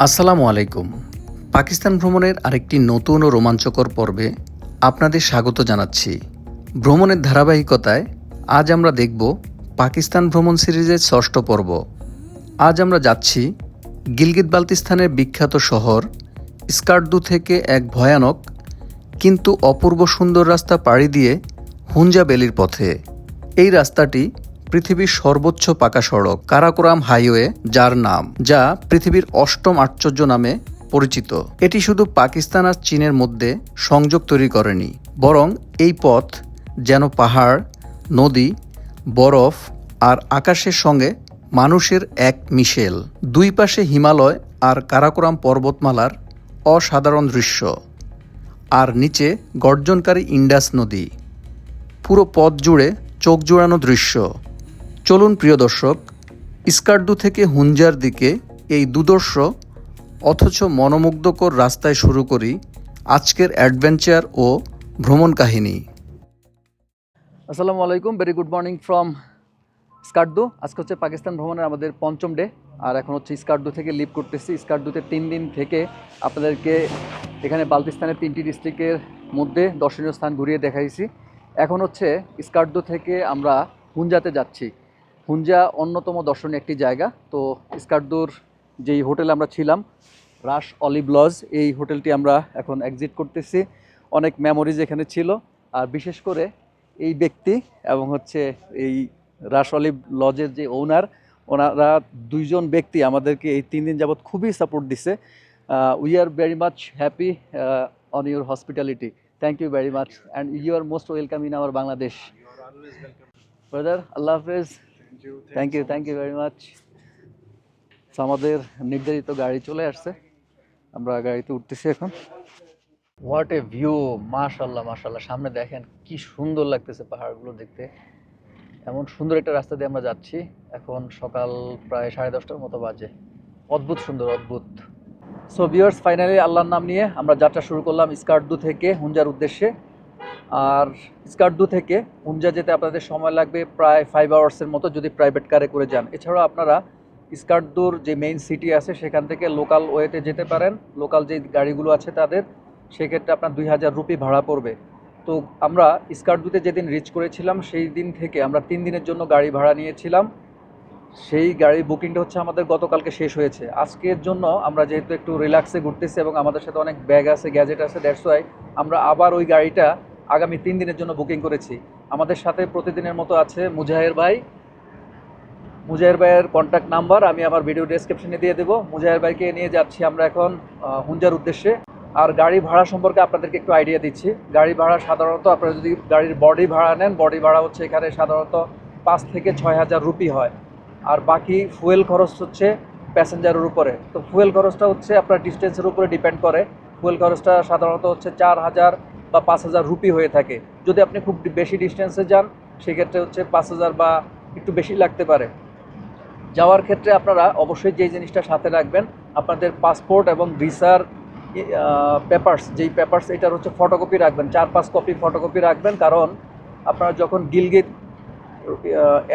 আসসালামু আলাইকুম। পাকিস্তান ভ্রমণের আরেকটি নতুন ও রোমাঞ্চকর পর্বে আপনাদের স্বাগত জানাচ্ছি। ভ্রমণের ধারাবাহিকতায় আজ আমরা দেখব পাকিস্তান ভ্রমণ সিরিজের ষষ্ঠ পর্ব। আজ আমরা যাচ্ছি গিলগিত বালতিস্তানের বিখ্যাত শহর স্কার্দু থেকে এক ভয়ানক কিন্তু অপূর্ব সুন্দর রাস্তা পাড়ি দিয়ে হুঞ্জা বেলির পথে। এই রাস্তাটি পৃথিবীর সর্বোচ্চ পাকা সড়ক কারাকোরাম হাইওয়ে, যার নাম, যা পৃথিবীর অষ্টম আশ্চর্য নামে পরিচিত। এটি শুধু পাকিস্তান আর চীনের মধ্যে সংযোগ তৈরি করেনি, বরং এই পথ যেন পাহাড়, নদী, বরফ আর আকাশের সঙ্গে মানুষের এক মিশেল। দুই পাশে হিমালয় আর কারাকোরাম পর্বতমালার অসাধারণ দৃশ্য, আর নিচে গর্জনকারী ইন্ডাস নদী। পুরো পথ জুড়ে চোখ জোড়ানো দৃশ্য। চলুন প্রিয় দর্শক স্কার্দু থেকে হুঞ্জার দিকে এই দুদর্শ, অথচ মনোমুগ্ধকর রাস্তায় শুরু করি আজকের অ্যাডভেঞ্চার ও ভ্রমণ কাহিনী। আসসালামু আলাইকুম very good morning from Skardu আজকে হচ্ছে পাকিস্তান ভ্রমণের আমাদের পঞ্চম ডে আর এখন হচ্ছে স্কার্দু থেকে লিভ করতেছি। স্কার্দুতে তিন দিন থেকে আপনাদেরকে এখানে বালতিস্তানের তিনটি ডিস্ট্রিক্টের মধ্যে দর্শনীয় স্থান ঘুরিয়ে দেখাইছি। এখন হচ্ছে স্কার্দু থেকে আমরা হুঞ্জাতে যাচ্ছি। হুঞ্জা অন্যতম দর্শনীয় একটি জায়গা। তো স্কার্দুর যেই হোটেলে আমরা ছিলাম, রাস অলিভ লজ, এই হোটেলটি আমরা এখন এক্সিট করতেছি। অনেক মেমোরিজ এখানে ছিল। আর বিশেষ করে এই ব্যক্তি এবং হচ্ছে এই রাস অলিভ লজের যে ওনার ওনারা দুইজন ব্যক্তি আমাদেরকে এই তিন দিন যাবৎ খুবই সাপোর্ট দিছে। We are very much happy on your hospitality thank you very much and you are most welcome in our Bangladesh brother আল্লাহ হাফেজ thank you thank you very much আমাদের নির্ধারিত গাড়ি চলে আসছে আমরা গাড়িতে উঠতেছি এখন হোয়াট এ ভিউ মাশাল্লাহ মাশাল্লাহ সামনে দেখেন কি সুন্দর লাগতেছে পাহাড়গুলো দেখতে এমন সুন্দর একটা রাস্তা দিয়ে আমরা যাচ্ছি এখন সকাল প্রায় সাড়ে দশটার মতো বাজে অদ্ভুত সুন্দর অদ্ভুত সো ভিউয়ার্স ফাইনালি আল্লাহর নাম নিয়ে আমরা যাত্রা শুরু করলাম স্কার্দু থেকে হুঞ্জার উদ্দেশ্যে। আর স্কার্দু থেকে হুঞ্জা যেতে আপনাদের সময় লাগবে প্রায় ফাইভ আওয়ার্সের মতো যদি প্রাইভেট কারে করে যান। এছাড়াও আপনারা স্কার্দুর যে মেইন সিটি আছে, সেখান থেকে লোকাল ওয়েতে যেতে পারেন। লোকাল যে গাড়িগুলো আছে তাদের, সেক্ষেত্রে আপনার দুই হাজার রুপি ভাড়া পড়বে। তো আমরা স্কার্দুতে যেদিন রিচ করেছিলাম, সেই দিন থেকে আমরা তিন দিনের জন্য গাড়ি ভাড়া নিয়েছিলাম। সেই গাড়ির বুকিংটা হচ্ছে আমাদের গতকালকে শেষ হয়েছে। আজকের জন্য আমরা যেহেতু একটু রিল্যাক্সে ঘুরতেছি এবং আমাদের সাথে অনেক ব্যাগ আছে গ্যাজেট আছে দ্যাটস ওয়াই আমরা আবার ওই গাড়িটা আগামী তিন দিনের জন্য বুকিং করেছি। আমাদের সাথে প্রতিদিনের মতো আছে মুজাহের ভাই। মুজাহের ভাইয়ের কন্ট্যাক্ট নাম্বার আমি আমার ভিডিও ডেসক্রিপশনে দিয়ে দেবো। মুজাহের ভাইকে নিয়ে যাচ্ছি আমরা এখন হুঞ্জার উদ্দেশ্যে। আর গাড়ি ভাড়া সম্পর্কে আপনাদেরকে একটু আইডিয়া দিচ্ছি। গাড়ি ভাড়া সাধারণত আপনারা যদি গাড়ির বডি ভাড়া নেন বডি ভাড়া হচ্ছে এখানে সাধারণত পাঁচ থেকে ছয় হাজার রুপি হয়। আর বাকি ফুয়েল খরচ হচ্ছে প্যাসেঞ্জারের উপরে। তো ফুয়েল খরচটা হচ্ছে আপনার ডিস্টেন্সের উপরে ডিপেন্ড করে। ফুয়েল খরচটা সাধারণত হচ্ছে চার হাজার বা পাঁচ হাজার রুপি হয়ে থাকে। যদি আপনি খুব বেশি ডিস্টেন্সে যান, সেক্ষেত্রে হচ্ছে পাঁচ হাজার বা একটু বেশি লাগতে পারে। যাওয়ার ক্ষেত্রে আপনারা অবশ্যই যেই জিনিসটা সাথে রাখবেন, আপনাদের পাসপোর্ট এবং ভিসার পেপার্স যেই পেপার্স এটার হচ্ছে ফটোকপি রাখবেন। চার, পাঁচ কপি ফটোকপি রাখবেন, কারণ আপনারা যখন গিলগিত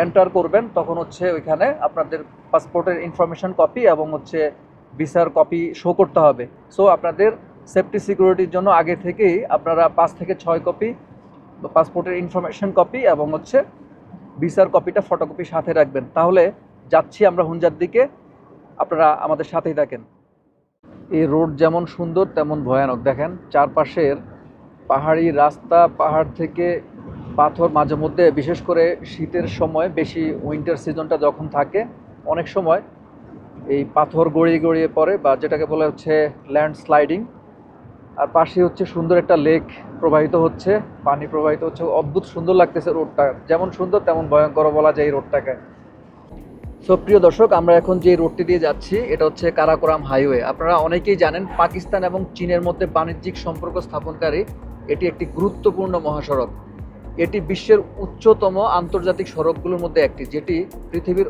এন্টার করবেন, তখন হচ্ছে ওইখানে আপনাদের পাসপোর্টের ইনফরমেশন কপি এবং হচ্ছে ভিসার কপি শো করতে হবে। সো আপনাদের সেফটি সিকিউরিটির জন্য আগে থেকেই আপনারা পাঁচ থেকে ছয় কপি পাসপোর্টের ইনফরমেশন কপি এবং হচ্ছে ভিসার কপিটা ফটোকপি সাথে রাখবেন। তাহলে যাচ্ছি আমরা হুঞ্জার দিকে। আপনারা আমাদের সাথেই থাকেন। এই রোড যেমন সুন্দর, তেমন ভয়ানক। দেখেন, চারপাশের পাহাড়ি রাস্তা, পাহাড় থেকে পাথর মাঝে মধ্যে, বিশেষ করে শীতের সময়, বেশি উইন্টার সিজনটা যখন থাকে, অনেক সময় এই পাথর গড়িয়ে গড়িয়ে পড়ে বা যেটাকে বলে হচ্ছে ল্যান্ড স্লাইডিং আর পাশে হচ্ছে সুন্দর একটা লেক প্রবাহিত হচ্ছে, পানি প্রবাহিত হচ্ছে। অদ্ভুত সুন্দর লাগতেছে রোডটা যেমন সুন্দর, তেমন ভয়ঙ্কর বলা যায় এই রোডটাকে সো প্রিয় দর্শক, আমরা এখন যে রোডটি দিয়ে যাচ্ছি, এটা হচ্ছে কারাকোরাম হাইওয়ে আপনারা অনেকেই জানেন, পাকিস্তান এবং চীনের মধ্যে বাণিজ্যিক সম্পর্ক স্থাপনকারী, এটি একটি গুরুত্বপূর্ণ মহাসড়ক। এটি বিশ্বের উচ্চতম আন্তর্জাতিক সড়কগুলোর মধ্যে একটি, যেটি পৃথিবীর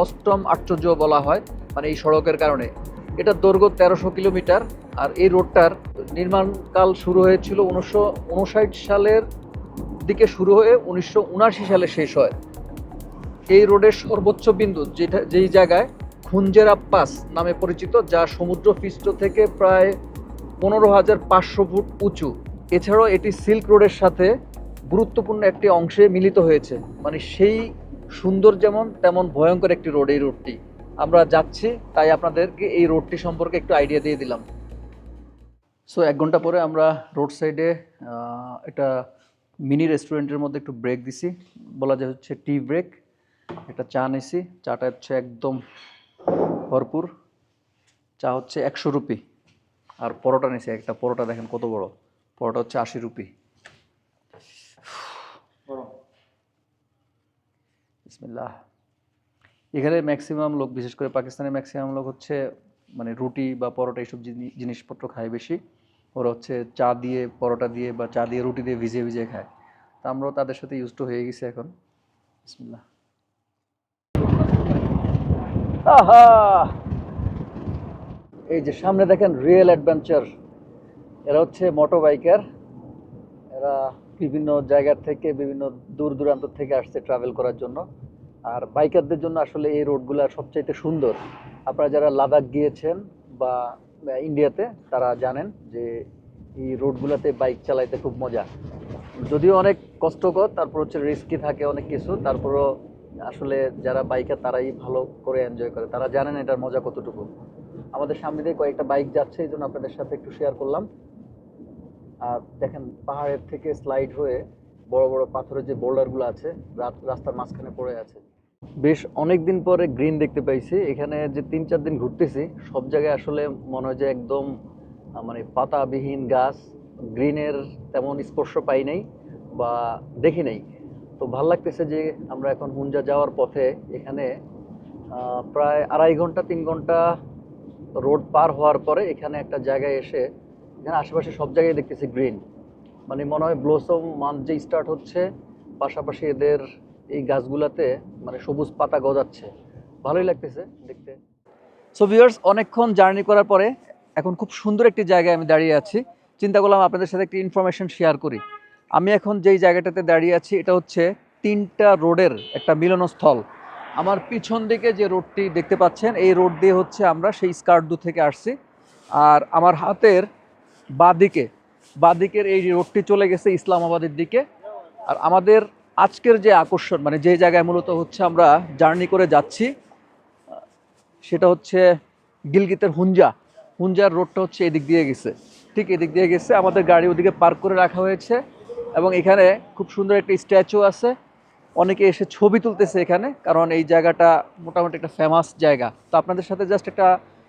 অষ্টম আশ্চর্য বলা হয় মানে এই সড়কের কারণে। এটা দৈর্ঘ্য তেরোশো কিলোমিটার, আর এই রোডটার নির্মাণকাল শুরু হয়েছিল উনিশশো উনষাট সালের দিকে শুরু হয়ে উনিশশো উনাশি সালে শেষ হয়। এই রোডের সর্বোচ্চ বিন্দু যেটা, যেই জায়গায় খুঞ্জেরা পাস নামে পরিচিত, যা সমুদ্র পৃষ্ঠ থেকে প্রায় পনেরো হাজার পাঁচশো ফুট উঁচু। এছাড়াও এটি সিল্ক রোডের সাথে গুরুত্বপূর্ণ একটি অংশে মিলিত হয়েছে। মানে সেই সুন্দর যেমন, তেমন ভয়ঙ্কর একটি রোড এই রোডটি। আমরা যাচ্ছি, তাই আপনাদেরকে এই রোডটি সম্পর্কে একটু আইডিয়া দিয়ে দিলাম। সো এক ঘণ্টা পরে আমরা রোড সাইডে একটা মিনি রেস্টুরেন্টের মধ্যে একটু ব্রেক দিছি। বলা যায় হচ্ছে টি ব্রেক একটা চা নিছি। চাটা হচ্ছে একদম ভরপুর। চা হচ্ছে একশো রুপি। আর পরোটা নিছি একটা। পরোটা দেখেন কত বড়। পরোটা হচ্ছে আশি রুপি। বিসমিল্লাহ। এখানে ম্যাক্সিমাম লোক বিশেষ করে পাকিস্তানের ম্যাক্সিমাম লোক হচ্ছে মানে রুটি বা পরোটা এইসব জিনিসপত্র খায় বেশি। ওরা হচ্ছে চা দিয়ে, পরোটা দিয়ে বা চা দিয়ে রুটি দিয়ে ভিজিয়ে ভিজিয়ে খায়। তা আমরাও তাদের সাথে ইউজ হয়ে গেছি এখন। বিসমিল্লাহ। আহা! এই যে সামনে দেখেন রিয়েল অ্যাডভেঞ্চার এরা হচ্ছে মোটর বাইকার এরা বিভিন্ন জায়গার থেকে, বিভিন্ন দূর দূরান্ত থেকে আসছে ট্রাভেল করার জন্য। আর বাইকারদের জন্য আসলে এই রোডগুলো সবচাইতে সুন্দর। আপনারা যারা লাদাখ গিয়েছেন বা ইন্ডিয়াতে তারা জানেন যে এই রোডগুলোতে বাইক চালাইতে খুব মজা। যদিও অনেক কষ্টকর, তারপর হচ্ছে রিস্কি থাকে অনেক কিছু, তারপরও আসলে যারা বাইকার তারাই ভালো করে এনজয় করে, তারা জানেন এটার মজা কতটুকু। আমাদের সামনে দিয়ে কয়েকটা বাইক যাচ্ছে, এই জন্য আপনাদের সাথে একটু শেয়ার করলাম। আর দেখেন, পাহাড়ের থেকে স্লাইড হয়ে বড় বড় পাথরের যে বোল্ডারগুলো আছে রাস্তার মাঝখানে পড়ে আছে। বেশ অনেক দিন পরে গ্রিন দেখতে পাইছি। এখানে যে তিন চার দিন ঘুরতেছি, সব জায়গায় আসলে মনে হয় যে একদম মানে পাতাবিহীন গাছ, গ্রিনের তেমন স্পর্শ পাই নাই বা দেখি নাই। তো ভালো লাগতেছে যে আমরা এখন হুঞ্জা যাওয়ার পথে এখানে প্রায় আড়াই ঘণ্টা, তিন ঘণ্টা রোড পার হওয়ার পরে এখানে একটা জায়গায় এসে, এখানে আশেপাশে সব জায়গায় দেখতেছি গ্রিন। মানে মনে হয় ব্লসম মান্থ যে স্টার্ট হচ্ছে, পাশাপাশি এদের এই গাছগুলাতে মানে সবুজ পাতা গজাচ্ছে। ভালোই লাগতেছে দেখতে। সো ভিউয়ার্স অনেকক্ষণ জার্নি করার পরে এখন খুব সুন্দর একটি জায়গায় আমি দাঁড়িয়ে আছি। চিন্তা করলাম আপনাদের সাথে একটি ইনফরমেশন শেয়ার করি। আমি এখন যেই জায়গাটাতে দাঁড়িয়ে আছি, এটা হচ্ছে তিনটা রোডের একটা মিলনস্থল। আমার পিছন দিকে যে রোডটি দেখতে পাচ্ছেন, এই রোড দিয়ে হচ্ছে আমরা সেই স্কার্ডু থেকে আসছি। আর আমার হাতের বাদিকে, বাদিকের এই রোডটি চলে গেছে ইসলামাবাদের দিকে। আর আমাদের আজকের যে আকর্ষণ মানে যে জায়গায় মূলত হচ্ছে আমরা জার্নি করে যাচ্ছি, সেটা হচ্ছে গিলগিতের হুঞ্জা। হুঞ্জার রোডটা হচ্ছে এদিক দিয়ে গেছে। ঠিক এদিক দিয়ে গেছে, আমাদের গাড়ি ওদিকে পার্ক করে রাখা হয়েছে এবং এখানে খুব সুন্দর একটা স্ট্যাচু আছে। অনেকে এসে ছবি তুলতেছে এখানে, কারণ এই জায়গাটা মোটামুটি একটা ফেমাস জায়গা। তো আপনাদের সাথে জাস্ট একটা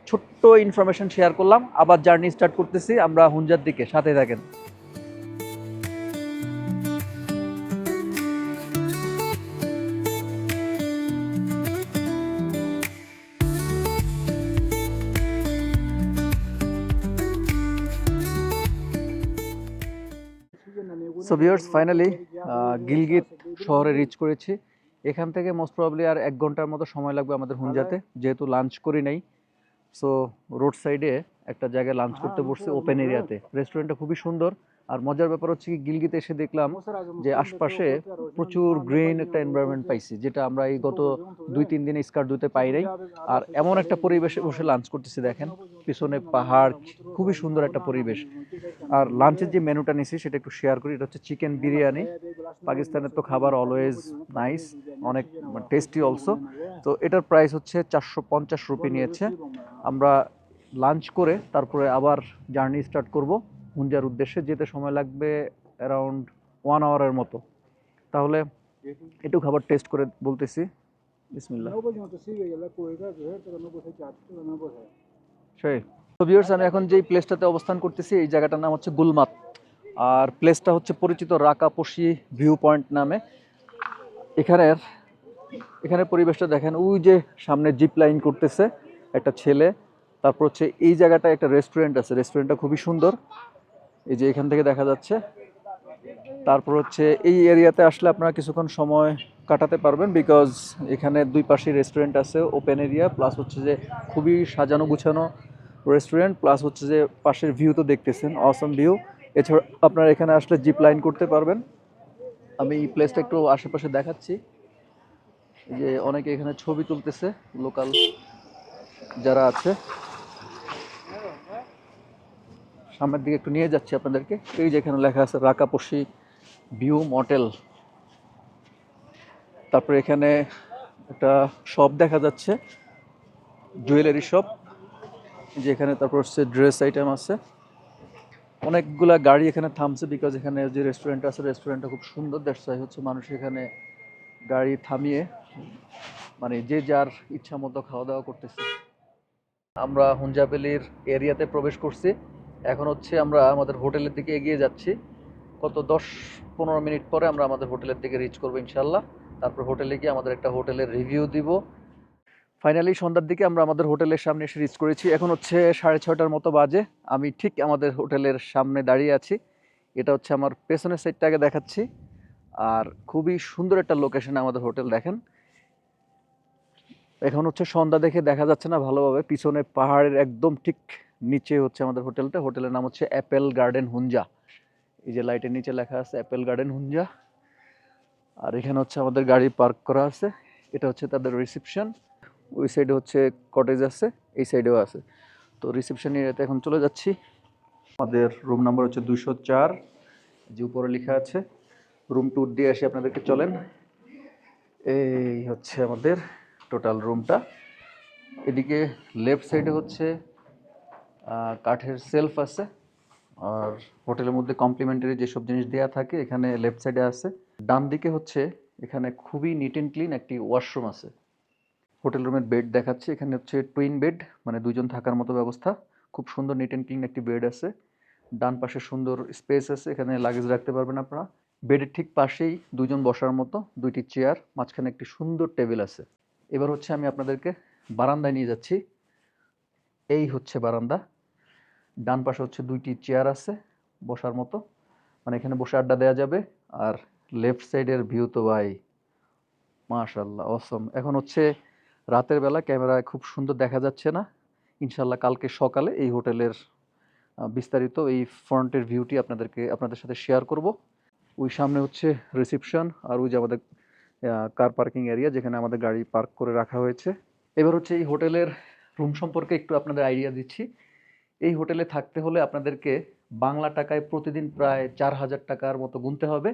ছোট্ট ইনফরমেশন শেয়ার করলাম। আবার জার্নি স্টার্ট করতেছি, আমরা হুঞ্জার দিকে সাথে থাকেন। সো ভিউয়ার্স ফাইনালি গিলগিত শহরে রিচ করেছি। এখান থেকে মোস্ট প্রবলি আর এক ঘণ্টার মতো সময় লাগবে আমাদের হুঞ্জাতে যেহেতু লাঞ্চ করি নাই। সো রোড সাইডে একটা জায়গায় লাঞ্চ করতে বসছি ওপেন এরিয়াতে রেস্টুরেন্টটা খুবই সুন্দর। আর মজার ব্যাপার হচ্ছে কি গিলগিতে এসে দেখলাম যে আশপাশে প্রচুর গ্রিন একটা এনভায়রনমেন্ট পাইছি যেটা আমরা এই গত দুই তিন দিনে স্কার্ট দুতে পাই নাই। আর এমন একটা পরিবেশে বসে লাঞ্চ করতেছি দেখেন। পিছনে পাহাড় খুবই সুন্দর একটা পরিবেশ। আর লাঞ্চের যে মেনুটা নিছি সেটা একটু শেয়ার করি এটা হচ্ছে চিকেন বিরিয়ানি। পাকিস্তানের তো খাবার অলওয়েজ নাইস অনেক টেস্টি অলসো তো এটার প্রাইস হচ্ছে চারশো পঞ্চাশ রুপি নিয়েছে। আমরা লাঞ্চ করে তারপরে আবার জার্নি স্টার্ট করব। হুঞ্জার উদ্দেশ্যে যেতে সময় লাগবে অ্যারাউন্ড ওয়ান আওয়ারের মতো। তাহলে একটু খাবার টেস্ট করে বলতেছি। সেই। তো ভিউয়ার্স আমি এখন যেই প্লেসটাতে অবস্থান করতেছি, এই জায়গাটার নাম হচ্ছে গুলমাত। আর প্লেসটা হচ্ছে পরিচিত রাকাপসি ভিউ পয়েন্ট নামে। এখানের এখানের পরিবেশটা দেখেন, ওই যে সামনে জিপ লাইন করতেছে একটা ছেলে। তারপর হচ্ছে এই জায়গাটায় একটা রেস্টুরেন্ট আছে। রেস্টুরেন্টটা খুবই সুন্দর। এই যে এখান থেকে দেখা যাচ্ছে। তারপর হচ্ছে এই এরিয়াতে আসলে আপনারা কিছুক্ষণ সময় কাটাতে পারবেন বিকজ এখানে দুই পাশে রেস্টুরেন্ট আছে ওপেন এরিয়া প্লাস হচ্ছে যে খুবই সাজানো গুছানো রেস্টুরেন্ট প্লাস হচ্ছে যে পাশের ভিউ তো দেখতেছেন অসম ভিউ এছাড়া আপনারা এখানে আসলে জিপ লাইন করতে পারবেন। আমি এই প্লেসটা একটু আশেপাশে দেখাচ্ছি। যে অনেকে এখানে ছবি তুলতেছে লোকাল যারা আছে। সামনের দিকে একটু নিয়ে যাচ্ছি আপনাদেরকে। এই যেখানে লেখা আছে রাকাপসি ভিউ মটেল। তারপরে এখানে একটা শপ দেখা যাচ্ছে, জুয়েলারি শপ। যেখানে তারপর হচ্ছে ড্রেস আইটেম আছে। অনেকগুলা গাড়ি এখানে থামছে বিকজ এখানে যে রেস্টুরেন্ট আছে রেস্টুরেন্টটা খুব সুন্দর। দেখায় হচ্ছে মানুষ এখানে গাড়ি থামিয়ে মানে যে যার ইচ্ছা মতো খাওয়া দাওয়া করতেছে। আমরা হুঞ্জাবেলির এরিয়াতে প্রবেশ করছি। এখন হচ্ছে আমরা আমাদের হোটেলের দিকে এগিয়ে যাচ্ছি। কত দশ পনেরো মিনিট পরে আমরা আমাদের হোটেলের দিকে রিচ করব ইনশাল্লাহ তারপর হোটেলে গিয়ে আমাদের একটা হোটেলের রিভিউ দিব। ফাইনালি সন্ধ্যার দিকে আমরা আমাদের হোটেলের সামনে এসে রিচ করেছি। এখন হচ্ছে সাড়ে ছয়টার মতো বাজে। আমি ঠিক আমাদের হোটেলের সামনে দাঁড়িয়ে আছি। এটা হচ্ছে আমার পেছনের সাইডটাকে দেখাচ্ছি। আর খুবই সুন্দর একটা লোকেশনে আমাদের হোটেল দেখেন। এখন হচ্ছে সন্ধ্যা দেখে দেখা যাচ্ছে না ভালোভাবে। পিছনে পাহাড়ের একদম ঠিক নিচে হচ্ছে আমাদের হোটেলটা। হোটেলের নাম হচ্ছে অ্যাপেল গার্ডেন হুঞ্জা এই যে লাইটের নিচে লেখা আছে অ্যাপেল গার্ডেন হুঞ্জা আর এখানে হচ্ছে আমাদের গাড়ি পার্ক করা আছে। এটা হচ্ছে তাদের রিসেপশন। ওই সাইডে হচ্ছে কটেজ আছে, এই সাইডেও আছে। তো রিসেপশন এরিয়াতে এখন চলে যাচ্ছি। আমাদের রুম নাম্বার হচ্ছে দুশো চার, যে উপরে লেখা আছে। রুম ট্যুর দিয়ে আসি আপনাদেরকে, চলেন। এই হচ্ছে আমাদের টোটাল রুমটা। এদিকে লেফট সাইডে হচ্ছে কাঠের সেলফ আছে। আর হোটেলের মধ্যে কমপ্লিমেন্টারি যেসব জিনিস দেওয়া থাকে, এখানে লেফট সাইডে আছে। ডান দিকে হচ্ছে, এখানে খুবই নিট অ্যান্ড ক্লিন একটি ওয়াশরুম আছে। হোটেল রুমের বেড দেখাচ্ছে। এখানে হচ্ছে টুইন বেড মানে দুজন থাকার মতো ব্যবস্থা। খুব সুন্দর নিট অ্যান্ড ক্লিন একটি বেড আছে। ডান পাশে সুন্দর স্পেস আছে। এখানে লাগেজ রাখতে পারবেন আপনারা। বেডের ঠিক পাশেই দুজন বসার মতো, দুইটি চেয়ার মাঝখানে একটি সুন্দর টেবিল আছে। এবার হচ্ছে আমি আপনাদেরকে বারান্দায় নিয়ে যাচ্ছি। এই হচ্ছে বারান্দা। ডান পাশে হচ্ছে দুইটি চেয়ার আছে বসার মতো। মানে এখানে বসে আড্ডা দেওয়া যাবে। আর লেফট সাইডের ভিউ তো ভাই মাশাল্লাহ অসম এখন হচ্ছে রাতের বেলা ক্যামেরায় খুব সুন্দর দেখা যাচ্ছে না। ইনশাল্লাহ কালকে সকালে এই হোটেলের বিস্তারিত এই ফ্রন্টের ভিউটি আপনাদেরকে, আপনাদের সাথে শেয়ার করব। ওই সামনে হচ্ছে রিসেপশন আর ওই যে আমাদের কার পার্কিং এরিয়া যেখানে আমাদের গাড়ি পার্ক করে রাখা হয়েছে। এবার হচ্ছে এই হোটেলের রুম সম্পর্কে একটু আপনাদের আইডিয়া দিচ্ছি। এই হোটেলে থাকতে হলে আপনাদেরকে বাংলা টাকায় প্রতিদিন প্রায় চার হাজার টাকার মতো গুনতে হবে।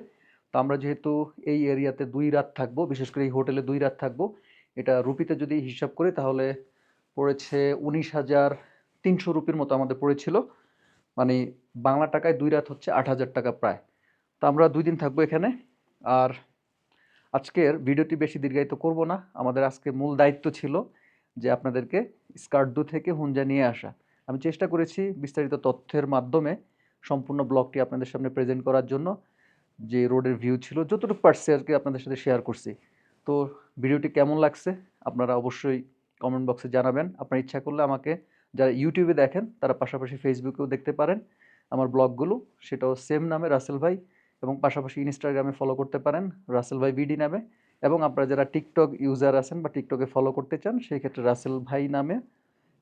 তো আমরা যেহেতু এই এরিয়াতে দুই রাত থাকব, বিশেষ করে এই হোটেলে দুই রাত থাকব, এটা রুপিতে যদি হিসাব করি তাহলে পড়েছে উনিশ হাজার তিনশো রুপির মতো আমাদের পড়েছিল। মানে বাংলা টাকায় দুই রাত হচ্ছে আট হাজার টাকা প্রায়। তো আমরা দুই দিন থাকব এখানে। আর আজকের ভিডিওটি বেশি দীর্ঘায়িত করব না। আমাদের আজকে মূল দায়িত্ব ছিল যে আপনাদেরকে স্কার্ডু থেকে হুঞ্জা নিয়ে আসা। আমি চেষ্টা করেছি বিস্তারিত তথ্যের মাধ্যমে সম্পূর্ণ ব্লগটি আপনাদের সামনে প্রেজেন্ট করার জন্য, যে রোডের ভিউ ছিল, যতটুকু পারছি আর কি আপনাদের সাথে শেয়ার করছি। তো ভিডিওটি কেমন লাগছে আপনারা অবশ্যই কমেন্ট বক্সে জানাবেন। আপনার ইচ্ছা করলে আমাকে যারা ইউটিউবে দেখেন, তারা পাশাপাশি ফেসবুকেও দেখতে পারেন আমার ব্লগগুলো সেটাও সেম নামে রাসেল ভাই, এবং পাশাপাশি ইনস্টাগ্রামে ফলো করতে পারেন রাসেল ভাই বিডি নামে। এবং আপনারা যারা টিকটক ইউজার আছেন বা টিকটকে ফলো করতে চান, সেই ক্ষেত্রে রাসেল ভাই নামে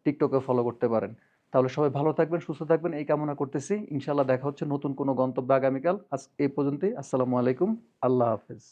টিকটকে ফলো করতে পারেন। তাহলে সবাই ভালো থাকবেন, সুস্থ থাকবেন, এই কামনা করতেছি। ইনশাল্লাহ দেখা হচ্ছে নতুন কোনো গন্তব্য আগামীকাল। আজ এ পর্যন্তই। আসসালামু আলাইকুম। আল্লাহ হাফেজ।